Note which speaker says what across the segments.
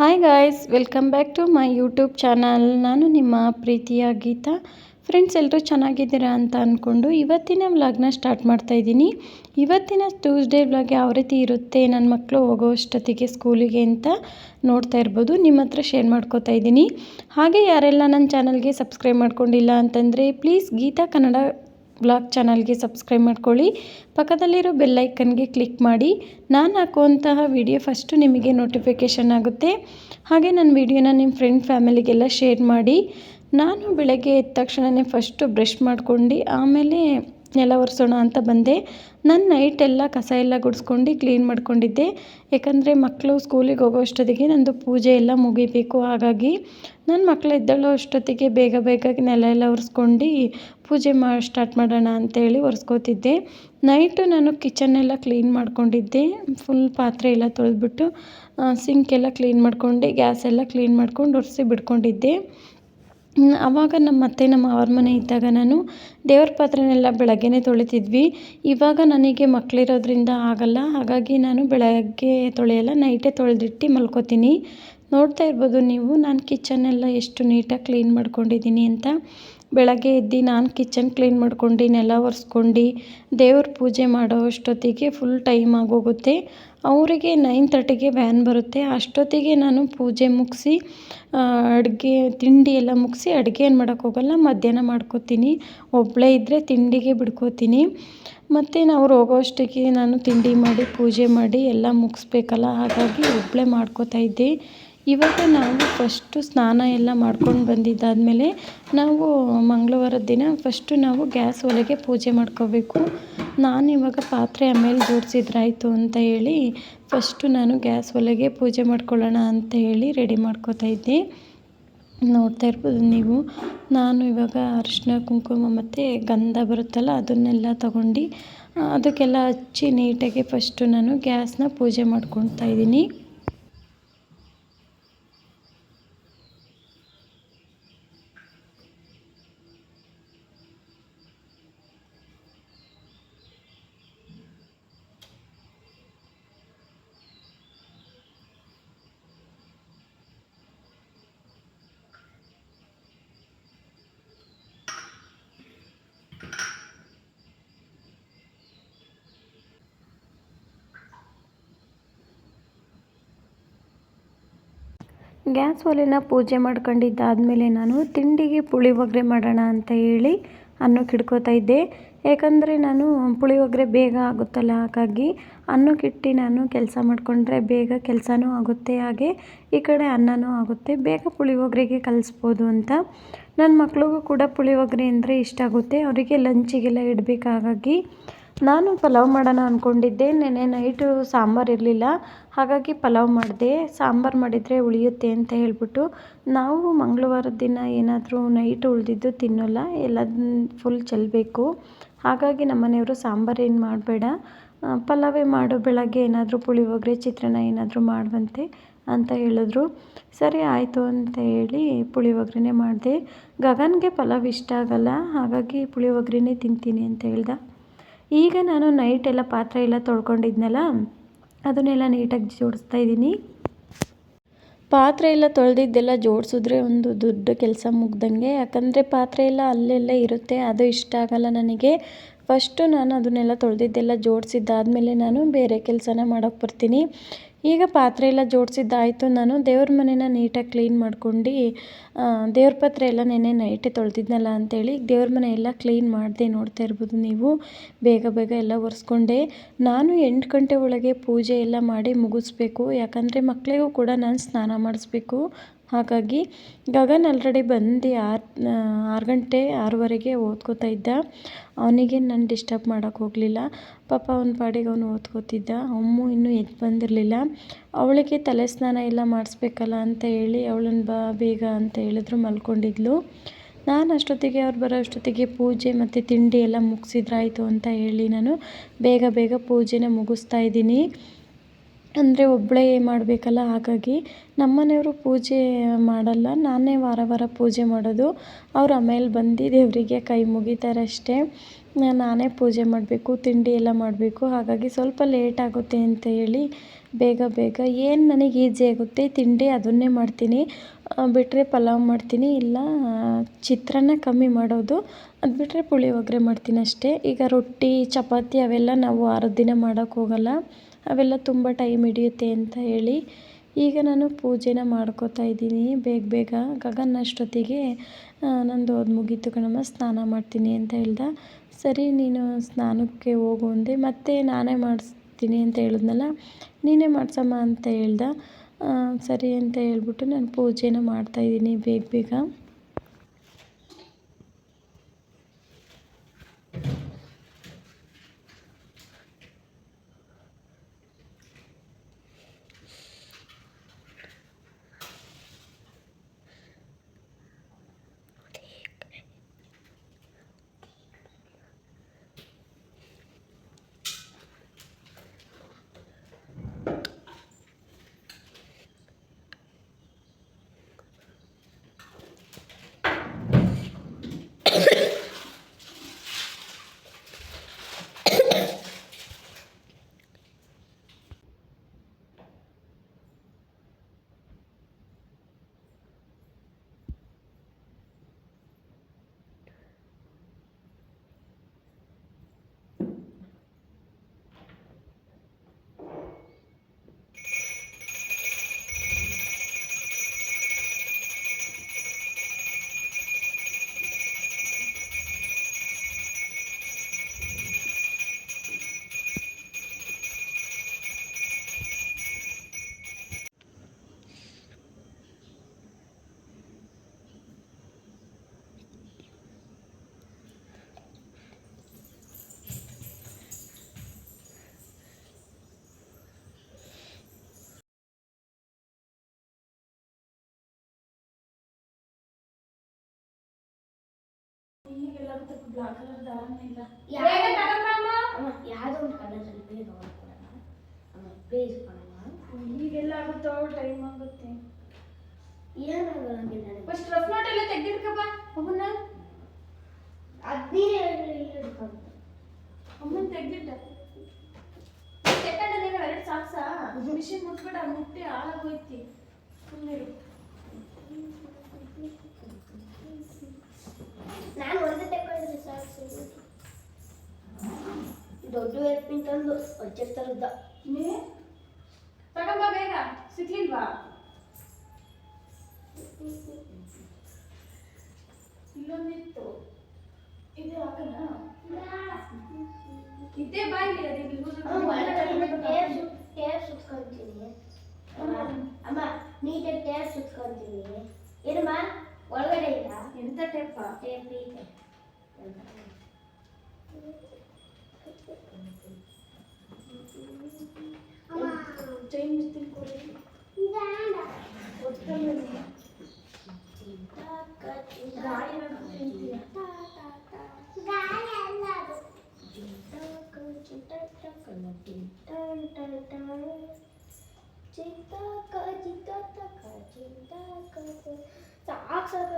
Speaker 1: Hi guys welcome back to my YouTube channel ನಾನು ನಿಮ್ಮ ಪ್ರೀತಿಯ ಗೀತಾ. ಫ್ರೆಂಡ್ಸ್ ಎಲ್ಲರೂ ಚೆನ್ನಾಗಿದ್ದೀರಾ ಅಂತ ಅಂದ್ಕೊಂಡು ಇವತ್ತಿನ ವ್ಲಾಗ್ನ ಸ್ಟಾರ್ಟ್ ಮಾಡ್ತಾ ಇದ್ದೀನಿ. ಇವತ್ತಿನ ಟ್ಯೂಸ್ಡೇ ವ್ಲಾಗ್ ಯಾವ ರೀತಿ ಇರುತ್ತೆ ನನ್ನ ಮಕ್ಕಳು ಹೋಗೋ ಅಷ್ಟೊತ್ತಿಗೆ ಸ್ಕೂಲಿಗೆ ಅಂತ ನೋಡ್ತಾ ಇರ್ಬೋದು. ನಿಮ್ಮ ಹತ್ರ ಶೇರ್ ಮಾಡ್ಕೋತಾ ಇದ್ದೀನಿ. ಹಾಗೆ ಯಾರೆಲ್ಲ ನನ್ನ ಚಾನಲ್ಗೆ ಸಬ್ಸ್ಕ್ರೈಬ್ ಮಾಡ್ಕೊಂಡಿಲ್ಲ ಅಂತಂದರೆ ಪ್ಲೀಸ್ ಗೀತಾ ಕನ್ನಡ ಬ್ಲಾಗ್ ಚಾನಲ್ಗೆ ಸಬ್ಸ್ಕ್ರೈಬ್ ಮಾಡ್ಕೊಳ್ಳಿ. ಪಕ್ಕದಲ್ಲಿರೋ ಬೆಲ್ಲೈಕನ್ಗೆ ಕ್ಲಿಕ್ ಮಾಡಿ. ನಾನು ಹಾಕುವಂತಹ ವಿಡಿಯೋ ಫಸ್ಟು ನಿಮಗೆ ನೋಟಿಫಿಕೇಷನ್ ಆಗುತ್ತೆ. ಹಾಗೆ ನನ್ನ ವಿಡಿಯೋನ ನಿಮ್ಮ ಫ್ರೆಂಡ್ ಫ್ಯಾಮಿಲಿಗೆಲ್ಲ ಶೇರ್ ಮಾಡಿ. ನಾನು ಬೆಳಗ್ಗೆ ಎದ್ದ ತಕ್ಷಣವೇ ಫಸ್ಟು ಬ್ರಷ್ ಮಾಡ್ಕೊಂಡು ಆಮೇಲೆ ನೆಲ ಒರೆಸೋಣ ಅಂತ ಬಂದೆ. ನಾನು ನೈಟ್ ಎಲ್ಲ ಕಸ ಎಲ್ಲ ಗುಡಿಸ್ಕೊಂಡು ಕ್ಲೀನ್ ಮಾಡ್ಕೊಂಡಿದ್ದೆ. ಯಾಕಂದರೆ ಮಕ್ಕಳು ಸ್ಕೂಲಿಗೆ ಹೋಗೋ ಅಷ್ಟೊತ್ತಿಗೆ ನನ್ನದು ಪೂಜೆ ಎಲ್ಲ ಮುಗಿಬೇಕು. ಹಾಗಾಗಿ ನನ್ನ ಮಕ್ಕಳು ಎದ್ದೇಳೋ ಅಷ್ಟೊತ್ತಿಗೆ ಬೇಗ ಬೇಗ ನೆಲ ಎಲ್ಲ ಒರೆಸ್ಕೊಂಡು ಪೂಜೆ ಮಾ ಸ್ಟಾರ್ಟ್ ಮಾಡೋಣ ಅಂತೇಳಿ ಒರೆಸ್ಕೋತಿದ್ದೆ. ನೈಟು ನಾನು ಕಿಚನ್ನೆಲ್ಲ ಕ್ಲೀನ್ ಮಾಡ್ಕೊಂಡಿದ್ದೆ. ಫುಲ್ ಪಾತ್ರೆ ಎಲ್ಲ ತೊಳೆದ್ಬಿಟ್ಟು ಸಿಂಕ್ ಎಲ್ಲ ಕ್ಲೀನ್ ಮಾಡ್ಕೊಂಡು. ಗ್ಯಾಸ್ ಎಲ್ಲ ಕ್ಲೀನ್ ಮಾಡ್ಕೊಂಡು ಒರೆಸಿ ಬಿಡ್ಕೊಂಡಿದ್ದೆ. ಆವಾಗ ನಮ್ಮ ಅತ್ತೆ, ನಮ್ಮ ಮಾವನ ಮನೆ ಇದ್ದಾಗ ನಾನು ದೇವ್ರ ಪಾತ್ರೆನೆಲ್ಲ ಬೆಳಗ್ಗೆನೇ ತೊಳಿತಿದ್ವಿ. ಇವಾಗ ನನಗೆ ಮಕ್ಕಳಿರೋದ್ರಿಂದ ಆಗಲ್ಲ. ಹಾಗಾಗಿ ನಾನು ಬೆಳಗ್ಗೆ ತೊಳೆಯಲ್ಲ ನೈಟೇ ತೊಳೆದಿಟ್ಟು ಮಲ್ಕೋತೀನಿ. ನೋಡ್ತಾ ಇರ್ಬೋದು ನೀವು, ನಾನು ಕಿಚನ್ನೆಲ್ಲ ಎಷ್ಟು ನೀಟಾಗಿ ಕ್ಲೀನ್ ಮಾಡ್ಕೊಂಡಿದ್ದೀನಿ ಅಂತ. ಬೆಳಗ್ಗೆ ಎದ್ದು ನಾನು ಕಿಚನ್ ಕ್ಲೀನ್ ಮಾಡ್ಕೊಂಡು ನೆಲ ಒರೆಸ್ಕೊಂಡು ದೇವ್ರ ಪೂಜೆ ಮಾಡೋ ಅಷ್ಟೊತ್ತಿಗೆ ಫುಲ್ ಟೈಮ್ ಆಗೋಗುತ್ತೆ. ಅವರಿಗೆ ನೈನ್ ತರ್ಟಿಗೆ ವ್ಯಾನ್ ಬರುತ್ತೆ. ಅಷ್ಟೊತ್ತಿಗೆ ನಾನು ಪೂಜೆ ಮುಗಿಸಿ ಅಡುಗೆ, ತಿಂಡಿ ಎಲ್ಲ ಮುಗಿಸಿ ಅಡುಗೆ ಏನು ಮಾಡೋಕ್ಕೋಗಲ್ಲ ಮಧ್ಯಾಹ್ನ ಮಾಡ್ಕೋತೀನಿ. ಒಬ್ಬಳೇ ಇದ್ದರೆ ತಿಂಡಿಗೆ ಬಿಡ್ಕೋತೀನಿ. ಮತ್ತು ನಾವು ಹೋಗೋ ಅಷ್ಟಕ್ಕೆ ನಾನು ತಿಂಡಿ ಮಾಡಿ, ಪೂಜೆ ಮಾಡಿ ಎಲ್ಲ ಮುಗಿಸ್ಬೇಕಲ್ಲ, ಹಾಗಾಗಿ ಒಬ್ಬಳೇ ಮಾಡ್ಕೋತಾ ಇದ್ದೆ. ಇವಾಗ ನಾವು ಫಸ್ಟು ಸ್ನಾನ ಎಲ್ಲ ಮಾಡ್ಕೊಂಡು ಬಂದಿದ್ದಾದಮೇಲೆ ನಾವು ಮಂಗಳವಾರದ ದಿನ ಫಸ್ಟು ನಾವು ಗ್ಯಾಸ್ ಒಲೆಗೆ ಪೂಜೆ ಮಾಡ್ಕೋಬೇಕು. ನಾನು ಇವಾಗ ಪಾತ್ರೆ ಆಮೇಲೆ ಜೋಡಿಸಿದ್ರಾಯ್ತು ಅಂತ ಹೇಳಿ ಫಸ್ಟು ನಾನು ಗ್ಯಾಸ್ ಒಲೆಗೆ ಪೂಜೆ ಮಾಡ್ಕೊಳ್ಳೋಣ ಅಂತ ಹೇಳಿ ರೆಡಿ ಮಾಡ್ಕೋತಾ ಇದ್ದೆ. ನೋಡ್ತಾ ಇರ್ಬೋದು ನೀವು. ನಾನು ಇವಾಗ ಅರಿಶಿನ ಕುಂಕುಮ ಮತ್ತು ಗಂಧ ಬರುತ್ತಲ್ಲ ಅದನ್ನೆಲ್ಲ ತಗೊಂಡು, ಅದಕ್ಕೆಲ್ಲ ಹಚ್ಚಿ ನೀಟಾಗಿ ಫಸ್ಟು ನಾನು ಗ್ಯಾಸ್ನ ಪೂಜೆ ಮಾಡ್ಕೊತಾ ಇದ್ದೀನಿ. ಗ್ಯಾಸ್ ಒಲೆನ ಪೂಜೆ ಮಾಡ್ಕೊಂಡಿದ್ದಾದಮೇಲೆ ನಾನು ತಿಂಡಿಗೆ ಪುಳಿಯೋಗರೆ ಮಾಡೋಣ ಅಂತ ಹೇಳಿ ಅನ್ನಕ್ಕೆ ಇಟ್ಕೋತಾ ಇದ್ದೆ. ಯಾಕಂದರೆ ನಾನು ಪುಳಿಯೋಗರೆ ಬೇಗ ಆಗುತ್ತಲ್ಲ, ಹಾಗಾಗಿ ಅನ್ನಕ್ಕೆ ಇಟ್ಟು ನಾನು ಕೆಲಸ ಮಾಡಿಕೊಂಡ್ರೆ ಬೇಗ ಕೆಲಸನೂ ಆಗುತ್ತೆ, ಹಾಗೆ ಈ ಕಡೆ ಅನ್ನನೂ ಆಗುತ್ತೆ. ಬೇಗ ಪುಳಿಯೋಗರೆಗೆ ಕಲಿಸ್ಬೋದು ಅಂತ. ನನ್ನ ಮಕ್ಳಿಗೂ ಕೂಡ ಪುಳಿಯೋಗರೆ ಅಂದರೆ ಇಷ್ಟ ಆಗುತ್ತೆ. ಅವರಿಗೆ ಲಂಚಿಗೆಲ್ಲ ಇಡಬೇಕು ನಾನು ಪಲಾವ್ ಮಾಡೋಣ ಅಂದ್ಕೊಂಡಿದ್ದೆ ನೆನ್ನೆ ನೈಟು ಸಾಂಬಾರು ಇರಲಿಲ್ಲ. ಹಾಗಾಗಿ ಪಲಾವ್ ಮಾಡಿದೆ. ಸಾಂಬಾರು ಮಾಡಿದರೆ ಉಳಿಯುತ್ತೆ ಅಂತ ಹೇಳ್ಬಿಟ್ಟು ನಾವು ಮಂಗಳವಾರದ ದಿನ ಏನಾದರೂ ನೈಟ್ ಉಳಿದಿದ್ದು ತಿನ್ನೋಲ್ಲ. ಎಲ್ಲದನ್ನ ಫುಲ್ ಚೆಲ್ಲಬೇಕು ಹಾಗಾಗಿ ನಮ್ಮ ಮನೆಯವರು ಸಾಂಬಾರು ಏನು ಮಾಡಬೇಡ. ಪಲಾವೇ ಮಾಡು ಬೆಳಗ್ಗೆ ಏನಾದರೂ ಪುಳಿಯೋಗರೆ, ಚಿತ್ರಾನ್ನ ಏನಾದರೂ ಮಾಡುವಂತೆ ಅಂತ ಹೇಳಿದ್ರು. ಸರಿ ಆಯಿತು ಅಂತ ಹೇಳಿ ಪುಳಿಯೋಗರೆನೇ ಮಾಡಿದೆ. ಗಗನ್ಗೆ ಪಲಾವ್ ಇಷ್ಟ ಆಗಲ್ಲ. ಹಾಗಾಗಿ ಪುಳಿಯೋಗರೆನೇ ತಿಂತೀನಿ ಅಂತ ಹೇಳ್ದ. ಈಗ ನಾನು ನೈಟ್ ಎಲ್ಲ ಪಾತ್ರೆ ಎಲ್ಲ ತೊಳ್ಕೊಂಡಿದ್ನಲ್ಲ, ಅದನ್ನೆಲ್ಲ ನೀಟಾಗಿ ಜೋಡಿಸ್ತಾ ಇದ್ದೀನಿ. ಪಾತ್ರೆ ಎಲ್ಲ ತೊಳೆದಿದ್ದೆಲ್ಲ ಜೋಡಿಸಿದ್ರೆ ಒಂದು ದೊಡ್ಡ ಕೆಲಸ ಮುಗ್ದಂಗೆ. ಯಾಕಂದರೆ ಪಾತ್ರೆ ಎಲ್ಲ ಅಲ್ಲೆಲ್ಲ ಇರುತ್ತೆ, ಅದು ಇಷ್ಟ ಆಗಲ್ಲ ನನಗೆ. ಫಸ್ಟು ನಾನು ಅದನ್ನೆಲ್ಲ ತೊಳೆದಿದ್ದೆಲ್ಲ ಜೋಡಿಸಿದ್ದಾದ್ಮೇಲೆ ನಾನು ಬೇರೆ ಕೆಲಸನ ಮಾಡೋಕ್ಕೆ ಬರ್ತೀನಿ. ಈಗ ಪಾತ್ರೆ ಎಲ್ಲ ಜೋಡಿಸಿದ್ದಾಯಿತು. ನಾನು ದೇವ್ರ ಮನೇನ ನೀಟಾಗಿ ಕ್ಲೀನ್ ಮಾಡ್ಕೊಂಡು ದೇವ್ರ ಪಾತ್ರೆ ಎಲ್ಲ ನೆನ್ನೆ ನೈಟೇ ತೊಳೆದಿದ್ನಲ್ಲ ಅಂತೇಳಿ ದೇವ್ರ ಮನೆ ಎಲ್ಲ ಕ್ಲೀನ್ ಮಾಡಿದೆ ನೋಡ್ತಾ ಇರ್ಬೋದು ನೀವು. ಬೇಗ ಬೇಗ ಎಲ್ಲ ಒರೆಸ್ಕೊಂಡೆ. ನಾನು ಎಂಟು ಗಂಟೆ ಒಳಗೆ ಪೂಜೆ ಎಲ್ಲ ಮಾಡಿ ಮುಗಿಸ್ಬೇಕು. ಯಾಕಂದರೆ ಮಕ್ಕಳಿಗೂ ಕೂಡ ನಾನು ಸ್ನಾನ ಮಾಡಿಸ್ಬೇಕು. ಹಾಗಾಗಿ ಗಗನ್ ಆಲ್ರೆಡಿ ಬಂದು ಆರು ಆರು ಗಂಟೆ, ಆರೂವರೆಗೆ ಓದ್ಕೋತಾ ಇದ್ದ. ಅವನಿಗೆ ನಾನು ಡಿಸ್ಟರ್ಬ್ ಮಾಡೋಕ್ಕೆ ಹೋಗಲಿಲ್ಲ. ಪಾಪ ಅವನ ಪಾಡಿಗೆ ಅವನು ಓದ್ಕೋತಿದ್ದ. ಅಮ್ಮು ಇನ್ನೂ ಎದ್ದು ಬಂದಿರಲಿಲ್ಲ. ಅವಳಿಗೆ ತಲೆ ಸ್ನಾನ ಎಲ್ಲ ಮಾಡಿಸ್ಬೇಕಲ್ಲ ಅಂತ ಹೇಳಿ ಅವಳನ್ನು ಬಾ, ಬೇಗ ಅಂತ ಹೇಳಿದ್ರು, ಮಲ್ಕೊಂಡಿದ್ಲು. ನಾನು ಅಷ್ಟೊತ್ತಿಗೆ, ಅವ್ರು ಬರೋ ಅಷ್ಟೊತ್ತಿಗೆ ಪೂಜೆ ಮತ್ತು ತಿಂಡಿ ಎಲ್ಲ ಮುಗಿಸಿದ್ರಾಯ್ತು ಅಂತ ಹೇಳಿ ನಾನು ಬೇಗ ಬೇಗ ಪೂಜೆನ ಮುಗಿಸ್ತಾ ಇದ್ದೀನಿ. ಅಂದರೆ ಒಬ್ಬಳೇ ಮಾಡಬೇಕಲ್ಲ, ಹಾಗಾಗಿ ನಮ್ಮನೆಯವರು ಪೂಜೆ ಮಾಡಲ್ಲ. ನಾನೇ ವಾರ ವಾರ ಪೂಜೆ ಮಾಡೋದು. ಅವ್ರು ಆಮೇಲೆ ಬಂದು ದೇವರಿಗೆ ಕೈ ಮುಗಿತಾರೆ ಅಷ್ಟೇ. ನಾನೇ ಪೂಜೆ ಮಾಡಬೇಕು, ತಿಂಡಿ ಎಲ್ಲ ಮಾಡಬೇಕು. ಹಾಗಾಗಿ ಸ್ವಲ್ಪ ಲೇಟ್ ಆಗುತ್ತೆ ಅಂತ ಹೇಳಿ ಬೇಗ ಬೇಗ. ಏನು ನನಗೆ ಈಸಿ ಆಗುತ್ತೆ, ತಿಂಡಿ ಅದನ್ನೇ ಮಾಡ್ತೀನಿ. ಬಿಟ್ಟರೆ ಪಲಾವ್ ಮಾಡ್ತೀನಿ, ಇಲ್ಲ ಚಿತ್ರಾನ್ನ ಕಮ್ಮಿ ಮಾಡೋದು. ಅದು ಬಿಟ್ಟರೆ ಪುಳಿಯೋಗರೆ ಮಾಡ್ತೀನಿ ಅಷ್ಟೇ. ಈಗ ರೊಟ್ಟಿ, ಚಪಾತಿ ಅವೆಲ್ಲ ನಾವು ವಾರದ ದಿನ ಮಾಡೋಕ್ಕೆ ಹೋಗಲ್ಲ. ಅವೆಲ್ಲ ತುಂಬ ಟೈಮ್ ಹಿಡಿಯುತ್ತೆ ಅಂತ ಹೇಳಿ ಈಗ ನಾನು ಪೂಜೆನ ಮಾಡ್ಕೋತಾ ಇದ್ದೀನಿ. ಬೇಗ ಬೇಗ ಗಗನ್ ಅಷ್ಟೊತ್ತಿಗೆ ನಂದು ಅದು ಮುಗೀತು ಕಣಮ್ಮ, ಸ್ನಾನ ಮಾಡ್ತೀನಿ ಅಂತ ಹೇಳ್ದ. ಸರಿ, ನೀನು ಸ್ನಾನಕ್ಕೆ ಹೋಗು ಅಂದೆ. ಮತ್ತೆ ನಾನೇ ಮಾಡಿಸ್ತೀನಿ ಅಂತ ಹೇಳಿದ್ನಲ್ಲ, ನೀನೇ ಮಾಡ್ಸಮ್ಮ ಅಂತ ಹೇಳ್ದ. ಸರಿ ಅಂತ ಹೇಳ್ಬಿಟ್ಟು ನಾನು ಪೂಜೆನ ಮಾಡ್ತಾಯಿದ್ದೀನಿ ಬೇಗ ಬೇಗ.
Speaker 2: ಯಾವುದೋ? ಒಂದು ಕಲರಲ್ಲಿ ಬೇಗ ಹೊಡ್ಕೊಡೋಣ ಪ್ಲೀಸ್ ಕೊಡೋಣ
Speaker 1: ಈಗೆಲ್ಲ ಆಗುತ್ತೋ ಟೈಮ್ ಆಗುತ್ತೆ.
Speaker 2: ಏನಾಗಲ್ಲ
Speaker 1: ಫಸ್ಟ್ ರಫ್ ನೋಟ್ ಎಲ್ಲ ತೆಗ್ದಿಡ್ಕಪ್ಪ ಅವನ್ನ
Speaker 2: ಹದಿನೈದು ಹಿಡ್ಕೊಂಡು
Speaker 1: ಅಮ್ಮನ ತೆಗ್ದಿಟ್ಟ. ಸೆಕೆಂಡ್ ಎರಡು ಸಾಕ್ಸಾ? ಮಿಷಿನ್ ಮುಟ್ಬಿಡ ಮುಟ್ಟಿ ಹಾಳಾಗೋಯ್ತಿ ಸುಮ್ಮನಿರು
Speaker 2: ನಾನು ಒಂದೇ ತಗೊಂಡಿದ್ದೆ ಸಾಕು ದೊಡ್ಡ ಏರ್ಪಿನ್ ತರದ್ದ
Speaker 1: ನೀ ತಗೊಂಬ ಬೇಗ. ಸಿಕ್ಲಿಲ್ವಾ? ಇಲ್ಲೊಂದಿತ್ತು. ಇದೆ ಹಾಕನ ಇದ್ದೇ ಬಾಯಿ
Speaker 2: ಟೇಪ್ ಸುತ್ಕೊಂತೀನಿ ಅಮ್ಮ ಅಮ್ಮ ನೀಟಾಗಿ ಟೇಪ್ ಸುತ್ಕೊಂತೀನಿ ಏನಮ್ಮ? ಒಳಗಡೆ ಇಲ್ಲ
Speaker 1: ಎಂತ ಟೇಪ್
Speaker 2: ಟೇಪ್ ಇದೆ
Speaker 1: ಚೈನ್ ಮಿಸ್ತೀನಿ ಕೊಡಿ ಗಾಳಿ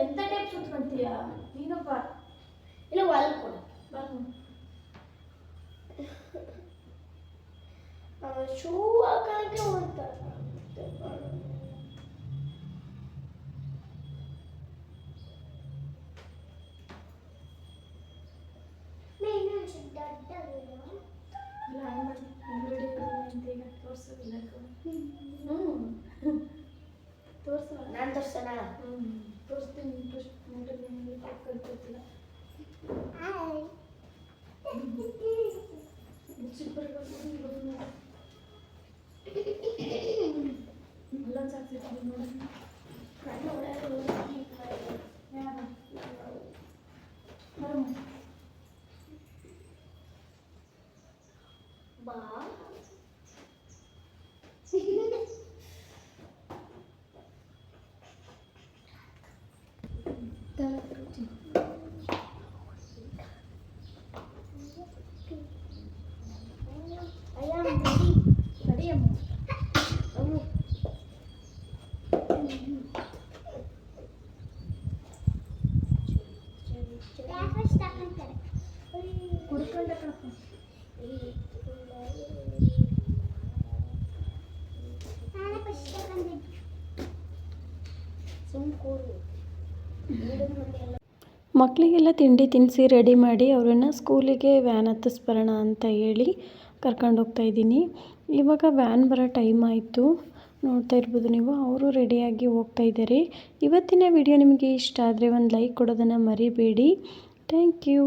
Speaker 1: ಎಂತ ಟೇಪ್ ಸುತ್ಕೊಂತೀಯ ನೀನಪ್ಪ
Speaker 2: ಇಲ್ಲ ಒಲ್ ಕೊಡು
Speaker 1: ಈಗ ತೋರಿಸೋದಿಲ್ಲ ಹ್ಞೂ ತೋರಿಸೋ
Speaker 2: ನಾನು ತೋರ್ಸಣ
Speaker 1: ಹ್ಞೂ ತೋರಿಸ್ತೀನಿ ಮಕ್ಕಳಿಗೆಲ್ಲ ತಿಂಡಿ ತಿನಿಸಿ ರೆಡಿ ಮಾಡಿ ಅವರನ್ನು ಸ್ಕೂಲಿಗೆ ವ್ಯಾನ್ ಹತ್ತಿಸ್ಬರೋಣ ಅಂತ ಹೇಳಿ ಕರ್ಕೊಂಡು ಹೋಗ್ತಾ ಇದ್ದೀನಿ. ಇವಾಗ ವ್ಯಾನ್ ಬರೋ ಟೈಮ್ ಆಯಿತು. ನೋಡ್ತಾ ಇರ್ಬೋದು ನೀವು, ಅವರು ರೆಡಿಯಾಗಿ ಹೋಗ್ತಾ ಇದ್ದಾರೆ. ಇವತ್ತಿನ ವಿಡಿಯೋ ನಿಮಗೆ ಇಷ್ಟ ಆದರೆ ಒಂದು ಲೈಕ್ ಕೊಡೋದನ್ನು ಮರಿಬೇಡಿ. Thank you.